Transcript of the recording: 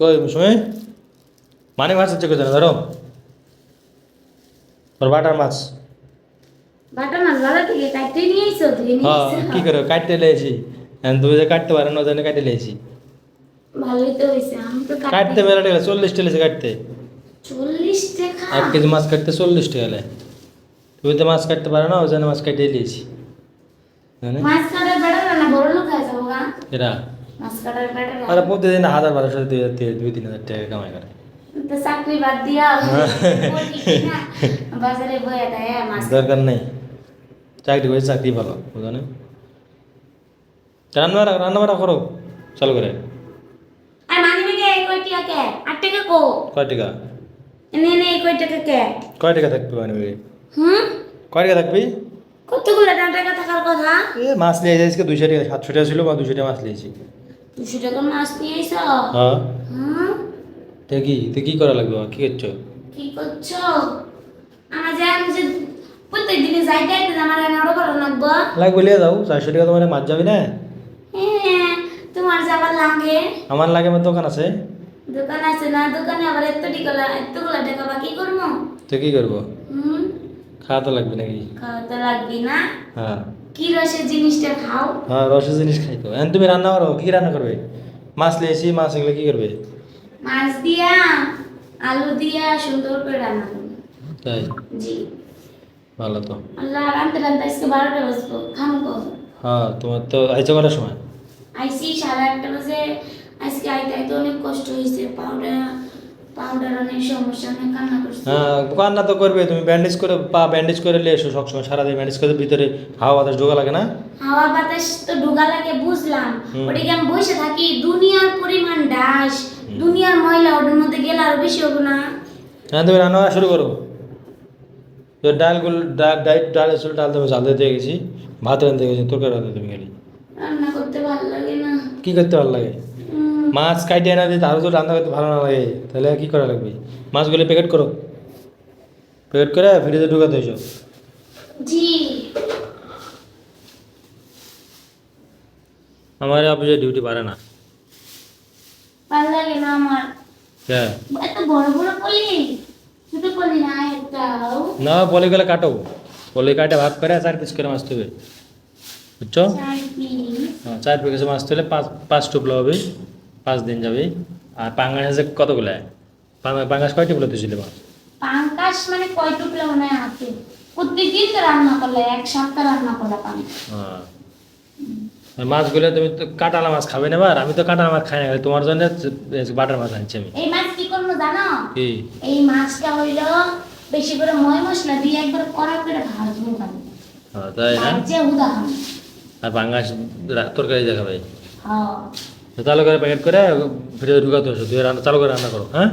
কই মুসমে? মানে মাছ হচ্ছে কোথায় ধরো। তোর বাটার মাছ। বাটা মাছ ভালো থেকে কাটতে নিয়ে এসো ধুয়ে হ্যাঁ কি করে? কাটতে লেছি তুমি যে কাটতে পারো না জানে কাটতে লেছি ভালোই তো হয়েছে আমি তো কাটতে মেলা টাকা চল্লিশ টাকা লেছে কাটতে। চল্লিশ টাকা? এক কেজি মাছ কাটতে চল্লিশ টাকা লে। তুমি তো মাছ কাটতে পারো না ওই জন্য মাছ কাটিয়ে লিয়েছি মাছ কাটার বেটা না বড় লোক আছে এরা? ওরা প্রতিদিন হাজার বারোশো দুই তিন হাজার টাকা কামাই করে। চাকরি বাদ দিয়া বাজারে বয়ে দেয় দরকার নেই। চাকরি করে চাকরি ভালো রান্না বাড়া রান্না বাড়া করো চালু করে। কয় টাকা কয় টাকা? থাকবি মানে কয় টাকা থাকবি? কতগুলো টাকা থাকার কথা? এ মাছ নিয়ে যাইছি দুইশো টাকা সাতশো টাকা ছিল বা দুশো টাকা মাছ নিয়েছি। দুশো টাকা মাছ নিয়ে এসো হ্যাঁ। হুম তো কি? তো কি করা লাগবে? কি করছ? কি করছ? আমার যে আমি যে প্রত্যেক দিনে যাই যাইতে আমার এনারও ভালো লাগবো। লাগবে লিয়ে যাও। চারশো টাকা তোমার মাছ যাবি না? হ্যাঁ তোমার যাবার লাগে। আমার লাগে আমার দোকান আছে। দোকান আছে না? দোকানে আবার এত টিকলা এতগুলো টাকা বাকি করব? তো কি করব? হুম? খাওয়া তো লাগবে নাকি? খাওয়া তো লাগবে না? হ্যাঁ। কি রসের জিনিসটা খাও? হ্যাঁ রসের জিনিস খাই তো। এখন তুমি রান্না করো কি রান্না করবে? মাছ লিয়েছি মাছ এগুলো কি করবে? মাছ দিয়া আলু দিয়া সুন্দর করে রান্না করব। তাই? জি। ভালো তো। আল্লাহ রান্তে রান্তে আজকে বারোটা বাজবো খাম কো হ্যাঁ তোমার তো আইছো কটার সময়? আইসি সাড়ে আটটা বাজে আজকে আইতে আইতে অনেক কষ্ট হয়েছে পাউডার কান্না হ্যাঁ কান্না তো করবে তুমি ব্যান্ডেজ করে পা ব্যান্ডেজ করে নিয়ে এসো সবসময় সারাদিন ব্যান্ডেজ করে ভিতরে হাওয়া বাতাস ঢোকা লাগে না? হাওয়া বাতাস তো ঢোকা লাগে বুঝলাম। হুম। ওদিকে আমি বসে থাকি দুনিয়ার পরিমাণ ডাস দুনিয়ার ময়লা ওটার মধ্যে গেলে আরও বেশি হব না। হ্যাঁ তুমি রান্না শুরু করো। তো ডালগুলো ডাল ডাল ডাল ডাল তুমি জাল দিতে গেছি ভাত রাঁধতে গেছি তরকারি রাঁধতে তুমি গেলি রান্না করতে ভালো লাগে না। কী করতে ভালো লাগে? মাছ কাটিয়ে এনে দিতে আরও তো রান্না করতে ভালো না লাগে তাহলে আর কী করা লাগবে? মাছগুলো প্যাকেট করো প্যাকেট করে ফ্রিজে ঢুকাতে হয়েছো জি। আমার অফিসে ডিউটি পারে না। ভালো লাগে না আমার হ্যাঁ এত বড় বড় পলি ছোট পলি না একটাও না পলিগুলো কাটো। পলি কাটে ভাগ করে চার পিস করে মাছ তুলবে বুঝছ চার পিস হ্যাঁ, চার পিস মাছ তুলে পাঁচ পাঁচ টুকলো হবে পাঁচ দিন যাবি। আর পাঙ্গাস আছে কতগুলো? পাঙ্গা- পাঙ্গাস কয় টুকলো তুলছিলে মাছ পাঙ্কাশ মানে কয় টুকরা মনে আছে প্রত্যেকদিন তো রান্না করলে এক সপ্তাহ রান্না করলে পাঙ্কাশ হ্যাঁ। মাছগুলো তুমি তো কাটালা মাছ খাবে না এবার? আমি তো কাটালা মাছ খাই না তোমার জন্য বাটার মাছ আনছি আমি। এই মাছ কি করব জানো? কি? এই মাছটা হইল বেশি করে ময় মশলা দিয়ে একবার কড়া করে ভাজবো হ্যাঁ, তাই না? আর পাঙ্গাস তরকারি দেখাবে হ্যাঁ। চালু করে প্যাকেট করে ফ্রিজে ঢুকাতে হচ্ছে তুই রান্না চালু করে রান্না করো হ্যাঁ?